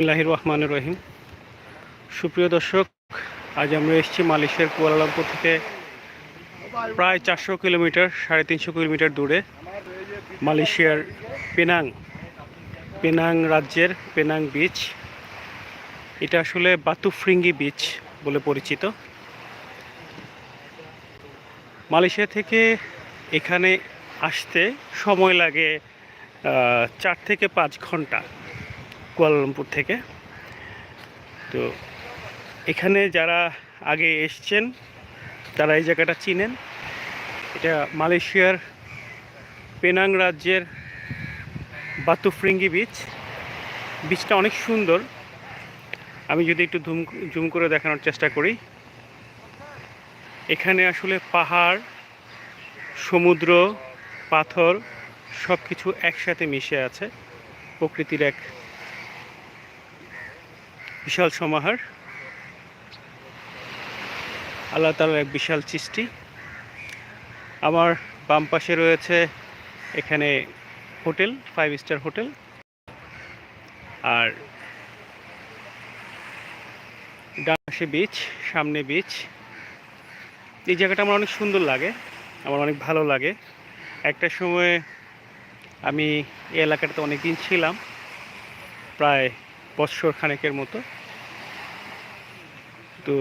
বিসমিল্লাহির রহমান রহিম। সুপ্রিয় দর্শক, আজ আমরা এসেছি মালয়েশিয়ার কুয়ালালামপুর থেকে প্রায় চারশো কিলোমিটার, সাড়ে তিনশো কিলোমিটার দূরে মালয়েশিয়ার পেনাং পেনাং রাজ্যের পেনাং বিচ এটা আসলে বাতুফ্রিঙ্গি বিচ বলে পরিচিত। মালয়েশিয়া থেকে এখানে আসতে সময় লাগে চার থেকে পাঁচ ঘণ্টা। কুয়ালালামপুর থেকে। তো এখানে যারা আগে এসছেন, তারা এই জায়গাটা চিনেন। এটা মালয়েশিয়ার পেনাং রাজ্যের বাতুফ্রিঙ্গি বিচ। বিচটা অনেক সুন্দর। আমি যদি একটু ধুম, জুম করে দেখানোর চেষ্টা করি। এখানে আসলে পাহাড়, সমুদ্র, পাথর সব কিছু একসাথে মিশে আছে। প্রকৃতির এক বিশাল সমাহার। আল্লাহ তালার এক বিশাল সৃষ্টি। আমার বাম পাশে রয়েছে এখানে হোটেল ফাইভ স্টার হোটেল। আর ডান বিচ সামনে বিচ এই জায়গাটা আমার অনেক সুন্দর লাগে, আমার অনেক ভালো লাগে। একটা সময় আমি এই এলাকাটাতে অনেকদিন ছিলাম, প্রায় বৎসর খানেকের মতো। তো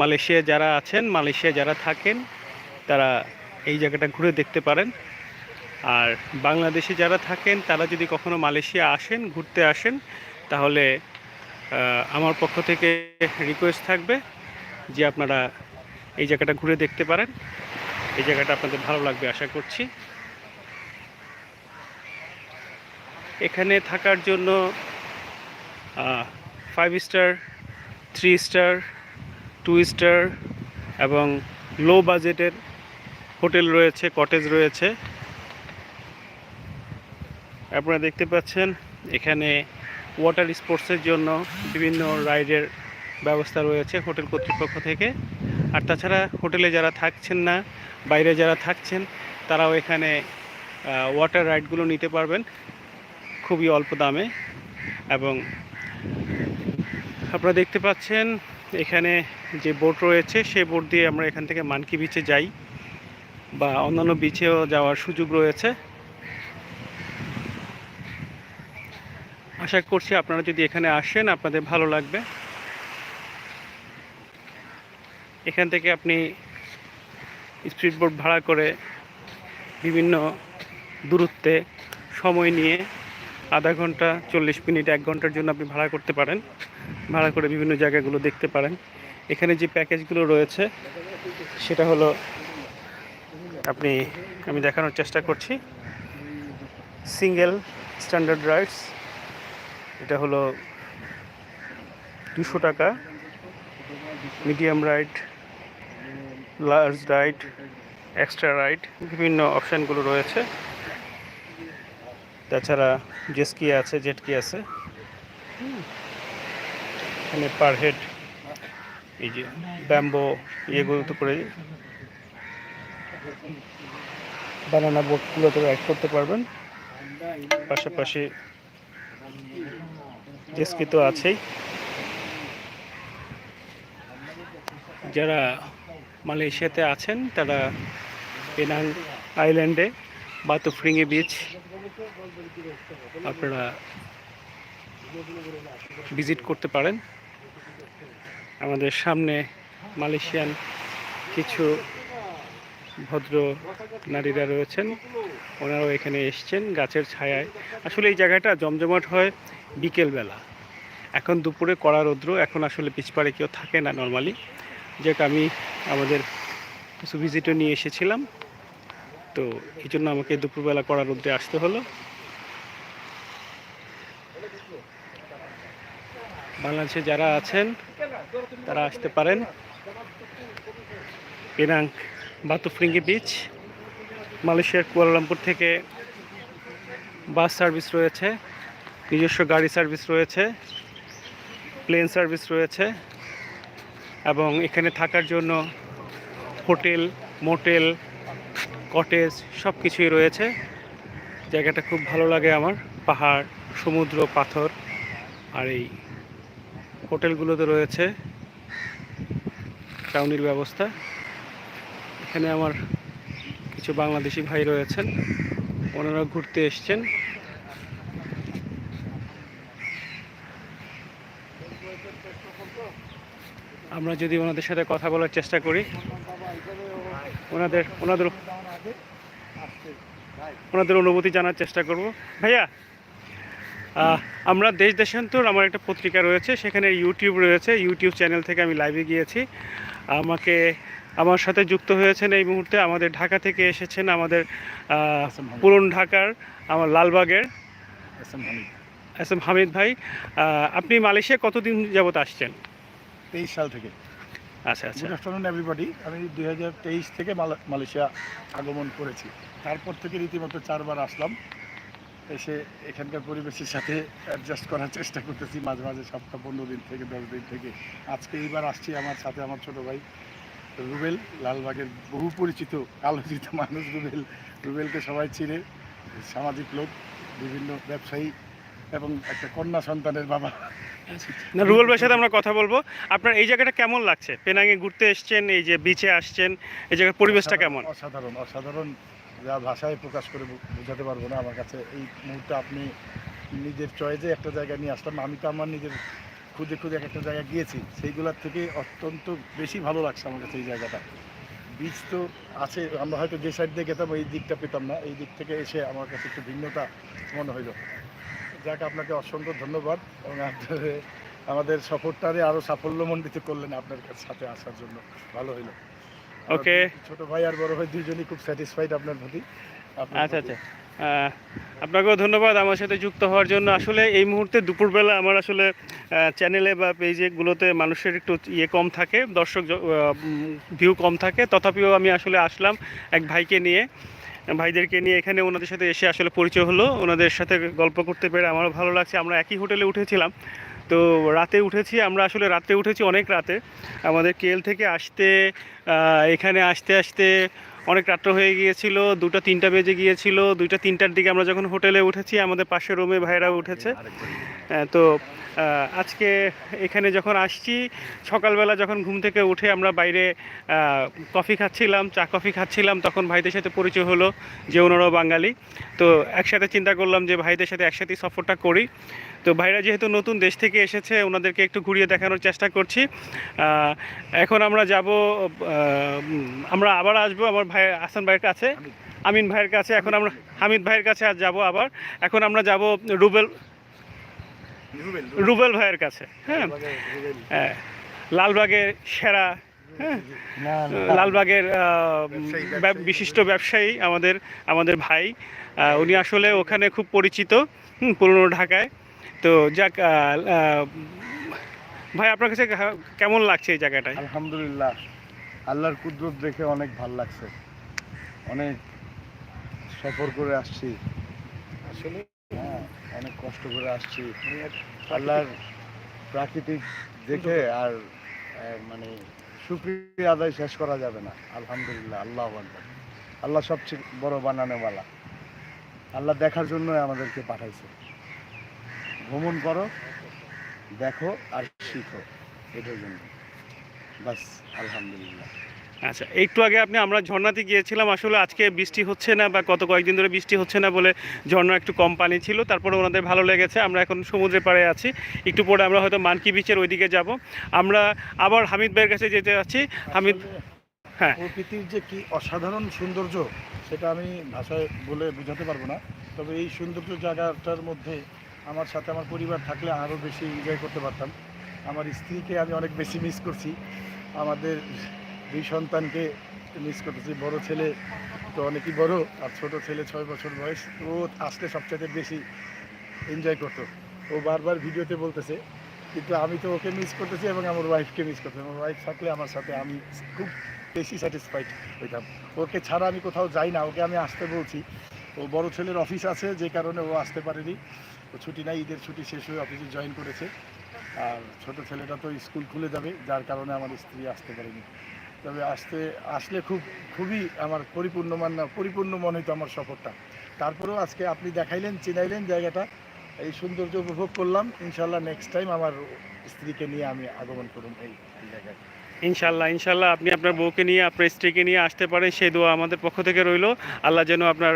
মালয়েশিয়া যারা আছেন, মালয়েশিয়া যারা থাকেন, তারা এই জায়গাটা ঘুরে দেখতে পারেন। আর বাংলাদেশে যারা থাকেন, তারা যদি কখনো মালয়েশিয়া আসেন, ঘুরতে আসেন, তাহলে আমার পক্ষ থেকে রিকোয়েস্ট থাকবে যে আপনারা এই জায়গাটা ঘুরে দেখতে পারেন। এই জায়গাটা আপনাদের ভালো লাগবে আশা করছি। এখানে থাকার জন্য five star three star two star এবং লো বাজেটের হোটেল রয়েছে কটেজ রয়েছে। আপনারা দেখতে পাচ্ছেন, এখানে ওয়াটার স্পোর্টসের জন্য বিভিন্ন রাইডের ব্যবস্থা রয়েছে হোটেল কর্তৃপক্ষ থেকে। আর তাছাড়া হোটেলে যারা থাকছেন না, বাইরে যারা থাকছেন, তারাও এখানে ওয়াটার রাইডগুলো নিতে পারবেন খুবই অল্প দামে এবং আপনারা দেখতে পাচ্ছেন, এখানে যে বোট রয়েছে সেই বোট দিয়ে আমরা এখান থেকে মানকি বিচে যাই বা অন্যান্য বিচেও যাওয়ার সুযোগ রয়েছে। আশা করছি আপনারা যদি এখানে আসেন, আপনাদের ভালো লাগবে। এখান থেকে আপনি স্পিড বোট ভাড়া করে বিভিন্ন দূরত্বে সময় নিয়ে আধা ঘণ্টা, চল্লিশ মিনিট, এক ঘণ্টার জন্য আপনি ভাড়া করতে পারেন। ভাড়া করে বিভিন্ন জায়গাগুলো দেখতে পারেন। এখানে যে প্যাকেজগুলো রয়েছে, সেটা হলো, আপনি, আমি দেখানোর চেষ্টা করছি। সিঙ্গেল স্ট্যান্ডার্ড রাইডস এটা হলো দুশো টাকা। Medium ride large ride extra ride বিভিন্ন অপশানগুলো রয়েছে। তাছাড়া জেস্কি আছে জেটকি আছে। এখানে পার হেড এই যে ব্যাম্বো ইয়েগুলো তো করে বানানা বোটগুলোতে অ্যাড করতে পারবেন। পাশাপাশি জেস্কি তো আছেই। যারা মালয়েশিয়াতে আছেন, তারা পেনাং আইল্যান্ডে বাতুফ্রিঙ্গি বিচ আপনারা ভিজিট করতে পারেন। আমাদের সামনে মালয়েশিয়ান কিছু ভদ্র নারীরা রয়েছেন। ওনারাও এখানে এসছেন গাছের ছায়ায়। আসলে এই জায়গাটা জমজমাট হয় বিকেলবেলা। এখন দুপুরে কড়া রৌদ্র, এখন আসলে পিছপাড়ে কেউ থাকে না নর্মালি যাক আমি আমাদের কিছু ভিজিটও নিয়ে এসেছিলাম। তো এই জন্য আমাকে দুপুরবেলা কড়া রৌদ্রে আসতে হলো। বাংলাদেশে যারা আছেন তারা আসতে পারেন। পেনাং বাতুফ্রিঙ্গি বিচ মালয়েশিয়ার কুয়ালালামপুর থেকে বাস সার্ভিস রয়েছে, নিজস্ব গাড়ি সার্ভিস রয়েছে, প্লেন সার্ভিস রয়েছে, এবং এখানে থাকার জন্য হোটেল, মোটেল, কটেজ সব কিছুই রয়েছে। জায়গাটা খুব ভালো লাগে আমার, পাহাড়, সমুদ্র, পাথর, আর এই হোটেলগুলোতে রয়েছে। চাউনির ব্যবস্থা। এখানে আমার কিছু বাংলাদেশি ভাই রয়েছেন। ওনারা ঘুরতে এসছেন। আমরা যদি ওনাদের সাথে কথা বলার চেষ্টা করি, ওনাদের ওনাদের ওনাদের অনুভূতি জানার চেষ্টা করব। ভাইয়া আমরা দেশ দেশান্তর আমার একটা পত্রিকা রয়েছে সেখানে ইউটিউব রয়েছে। ইউটিউব চ্যানেল থেকে আমি লাইভে গিয়েছি। আমাকে আমার সাথে যুক্ত হয়েছেন এই মুহূর্তে আমাদের ঢাকা থেকে এসেছেন আমাদের পুরন ঢাকার আমার লালবাগের এস এম হামিদ। ভাই আপনি মালয়েশিয়া কতদিন যাবত আসছেন? তেইশ সাল থেকে। আচ্ছা আচ্ছা। গুড আফটারনুন এভরিবডি আমি দুই হাজার তেইশ থেকে মালয়েশিয়া আগমন করেছি। তারপর থেকে রীতিমতো চারবার আসলাম। এসে এখানকার পরিবেশের সাথে অ্যাডজাস্ট করার চেষ্টা করতেছি মাঝে মাঝে সপ্তাহ পনেরো দিন থেকে দশ দিন থেকে। আজকে এইবার আসছি আমার সাথে আমার ছোট ভাই রুবেল লালবাগের বহু পরিচিত আলোচিত মানুষ রুবেল। রুবেলকে সবাই চিনে সামাজিক লোক বিভিন্ন ব্যবসায়ী এবং একটা কন্যা সন্তানের বাবা। না রুবেল ভাইয়ের সাথে আমরা কথা বলব। আপনার এই জায়গাটা কেমন লাগছে? পেনাঙে ঘুরতে এসছেন এই যে বিচে আসছেন এই জায়গার পরিবেশটা কেমন? অসাধারণ অসাধারণ। যা ভাষায় প্রকাশ করে বোঝাতে পারব না আমার কাছে। এই মুহূর্তে আপনি নিজের চয়েসে একটা জায়গায় নিয়ে আসলাম। আমি তো আমার নিজের খুঁজে খুঁজে এক একটা জায়গায় গিয়েছি। সেইগুলোর থেকে অত্যন্ত বেশি ভালো লাগছে আমার কাছে এই জায়গাটা। বীজ তো আছে, আমরা হয়তো যে সাইড দিয়ে গেতাম, এই দিকটা পেতাম না। এই দিক থেকে এসে আমার কাছে একটু ভিন্নতা মনে হইল। যাক, আপনাকে অসংখ্য ধন্যবাদ এবং আমাদের সফরটারে আরও সাফল্যমণ্ডিত করলেন আপনার সাথে আসার জন্য। ভালো হইল। Okay. ছোট ভাই আর বড় ভাই দুইজনই খুব স্যাটিসফাইড আপনার প্রতি। আচ্ছা আচ্ছা। আপনাকেও ধন্যবাদ আমার সাথে যুক্ত হওয়ার জন্য। আসলে এই মুহূর্তে দুপুরবেলা আমার আসলে চ্যানেলে বা পেজেগুলোতে মানুষের একটু ইয়ে কম থাকে দর্শক ভিউ কম থাকে। তথাপিও আমি আসলে আসলাম এক ভাইকে নিয়ে। ভাইদেরকে নিয়ে এখানে ওনাদের সাথে এসে আসলে পরিচয় হলো। ওনাদের সাথে গল্প করতে পেরে আমারও ভালো লাগছে। আমরা একই হোটেলে উঠেছিলাম। তো রাতে উঠেছি, আমরা আসলে রাতে উঠেছি অনেক রাতে। আমাদের কেল থেকে আসতে এখানে আসতে আসতে অনেক রাত্র হয়ে গিয়েছিল দুটো তিনটা বেজে গিয়েছিল দুইটা তিনটার দিকে আমরা যখন হোটেলে উঠেছি আমাদের পাশের রুমে ভাইরা উঠেছে। তো আজকে এখানে যখন আসছি সকালবেলা যখন ঘুম থেকে উঠে আমরা বাইরে কফি খাচ্ছিলাম চা কফি খাচ্ছিলাম তখন ভাইদের সাথে পরিচয় হলো যে ওনারাও বাঙালি। তো একসাথে চিন্তা করলাম যে ভাইদের সাথে একসাথেই সফরটা করি। তো ভাইরা যেহেতু নতুন দেশ থেকে এসেছে ওনাদেরকে একটু ঘুরিয়ে দেখানোর চেষ্টা করছি। এখন আমরা যাব আমরা আবার আসব আমার ভাই আসান ভাইয়ের কাছে আমিন ভাইয়ের কাছে এখন আমরা হামিদ ভাইয়ের কাছে আর যাব আবার। এখন আমরা যাব রুবেল রুবেল, ভাইয়ের কাছে হ্যাঁ। হ্যাঁ, লালবাগের সেরা হ্যাঁ। লালবাগের বিশিষ্ট ব্যবসায়ী আমাদের আমাদের ভাই। উনি আসলে ওখানে খুব পরিচিত হুম, পুরনো ঢাকায়। তো যাক ভাই আপনার কাছে কেমন লাগছে এই জায়গাটায়? আলহামদুলিল্লাহ। আল্লাহর কুদরত দেখে অনেক ভালো লাগছে। অনেক সফর করে আসছি। আসলে? হ্যাঁ অনেক কষ্ট করে আসছি। আল্লাহর প্রাকৃতিক দেখে আর মানে সুক্রিয়া আদায় শেষ করা যাবে না। আলহামদুলিল্লাহ আল্লাহ। আল্লাহ সবচেয়ে বড় বানানোওয়ালা। আল্লাহ দেখার জন্য আমাদেরকে পাঠাইছে। ভ্রমণ করো দেখো আর শিখো। এটার জন্য। বাস আলহামদুলিল্লাহ। আচ্ছা একটু আগে আপনি আমরা ঝর্ণাতে গিয়েছিলাম আসলে আজকে বৃষ্টি হচ্ছে না বা কত কয়েকদিন ধরে বৃষ্টি হচ্ছে না বলে ঝর্ণা একটু কম পানি ছিল তারপরে ওনাদের ভালো লেগেছে আমরা এখন সমুদ্রের পাড়ে আছি। একটু পরে আমরা হয়তো মানকি বিচের ওইদিকে যাব। আমরা আবার হামিদ ভাইয়ের কাছে যেতে যাচ্ছি। হামিদ হ্যাঁ। প্রকৃতির যে কি অসাধারণ সৌন্দর্য সেটা আমি ভাষায় বলে বোঝাতে পারব না। তবে এই সৌন্দর্য জায়গাটার মধ্যে আমার সাথে আমার পরিবার থাকলে আরও বেশি এনজয় করতে পারতাম। আমার স্ত্রীকে আমি অনেক বেশি মিস করছি। আমাদের দুই সন্তানকে মিস করতেছি, বড় ছেলে তো অনেকই বড় আর ছোট ছেলে ছয় বছর বয়স। ও আসলে সবচেয়ে বেশি এনজয় করতো। ও বারবার ভিডিওতে বলতেছে, কিন্তু আমি তো ওকে মিস করতেছি এবং আমার ওয়াইফকে মিস করতেছি। আমার ওয়াইফ থাকলে আমার সাথে আমি খুব বেশি স্যাটিসফাইড হইতাম। ওকে ছাড়া আমি কোথাও যাই না, ওকে আমি আসতে বলছি। ও বড় ছেলের অফিস আছে, যে কারণে ও আসতে পারেনি। ও ছুটি নাই, ঈদের ছুটি শেষ হয়ে অফিসে জয়েন করেছে। আর ছোট ছেলেটা তো স্কুল খুলে যাবে, যার কারণে আমার স্ত্রী আসতে পারেনি। তবে আসতে, আসলে খুব, খুবই আমার পরিপূর্ণ মান না পরিপূর্ণ মনে হইতো আমার সফরটা। তারপরেও আজকে আপনি দেখাইলেন, চিনাইলেন জায়গাটা, এই সৌন্দর্য উপভোগ করলাম। ইনশাল্লাহ নেক্সট টাইম আমার স্ত্রীকে নিয়ে আমি আগমন করুন এই জায়গায়। ইনশাল্লাহ ইনশাল্লাহ আপনি আপনার বউকে নিয়ে আপনার স্ত্রীকে নিয়ে আসতে পারেন। সেই দোয়া আমাদের পক্ষ থেকে রইল। আল্লাহ যেন আপনার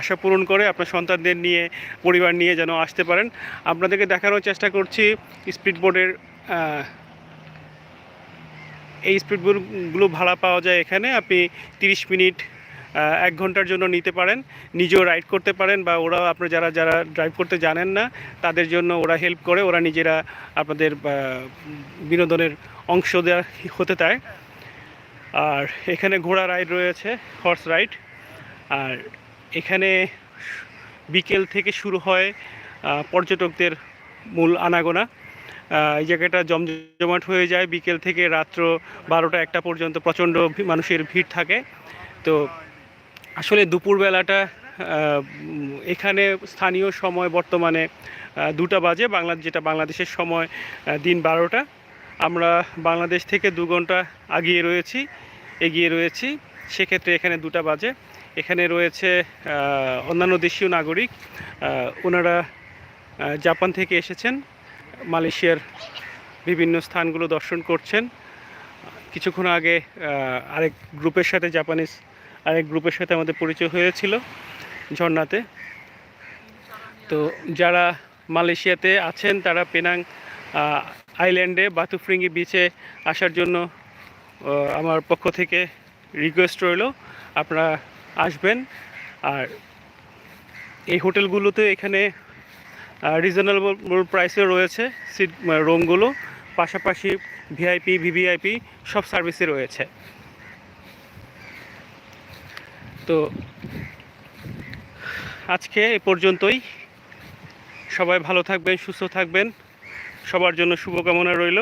আশা পূরণ করে আপনার সন্তানদের নিয়ে পরিবার নিয়ে যেন আসতে পারেন। আপনাদেরকে দেখানোর চেষ্টা করছি স্পিড বোর্ডের এই স্পিড বোর্ডগুলো ভাড়া পাওয়া যায় এখানে। আপনি তিরিশ মিনিট আহ, এক ঘণ্টার জন্য নিতে পারেন, নিজেও রাইড করতে পারেন বা ওরা আপনার যারা যারা ড্রাইভ করতে জানেন না, তাদের জন্য ওরা হেল্প করে, ওরা নিজেরা আপনাদের বিনোদনের অংশ দেওয়া হতে চায়। আর এখানে ঘোড়া রাইড রয়েছে হর্স রাইড আর এখানে বিকেল থেকে শুরু হয় পর্যটকদের মূল আনাগোনা। এই জায়গাটা জমজমাট হয়ে যায়, বিকেল থেকে রাত্র বারোটা একটা পর্যন্ত প্রচণ্ড মানুষের ভিড় থাকে। তো আসলে দুপুরবেলাটা এখানে স্থানীয় সময় বর্তমানে দুটা বাজে, বাংলা, যেটা বাংলাদেশের সময় দিন বারোটা। আমরা বাংলাদেশ থেকে দু ঘণ্টা আগিয়ে রয়েছি, এগিয়ে রয়েছি। সেক্ষেত্রে এখানে দুটা বাজে। এখানে রয়েছে অন্যান্য দেশীয় নাগরিক ওনারা জাপান থেকে এসেছেন। মালয়েশিয়ার বিভিন্ন স্থানগুলো দর্শন করছেন। কিছুক্ষণ আগে আরেক গ্রুপের সাথে জাপানিজ আরেক গ্রুপের সাথে আমাদের পরিচয় হয়েছিল ঝর্ণাতে। তো যারা মালয়েশিয়াতে আছেন, তারা পেনাং আইল্যান্ডে বাতুফ্রিঙ্গি বিচে আসার জন্য আমার পক্ষ থেকে রিকোয়েস্ট রইল। আপনারা আসবেন। আর এই হোটেলগুলোতে এখানে রিজনেবল প্রাইসে রয়েছে সিট রুমগুলো। পাশাপাশি ভিআইপি ভিভিআইপি সব সার্ভিসে রয়েছে। তো আজকে এ পর্যন্তই। সবাই ভালো থাকবেন সুস্থ থাকবেন। সবার জন্য শুভকামনা রইল।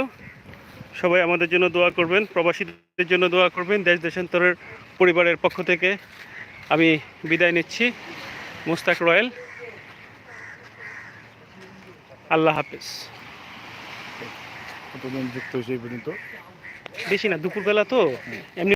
সবাই আমাদের জন্য দোয়া করবেন প্রবাসীদের জন্য দোয়া করবেন দেশ দেশান্তরের পরিবারের পক্ষ থেকে। আমি বিদায় নিচ্ছি। মুস্তাক রয়েল। আল্লাহ হাফেজ। যুক্ত হয়েছে পর্যন্ত। বেশি না দুপুরবেলা তো? এমনি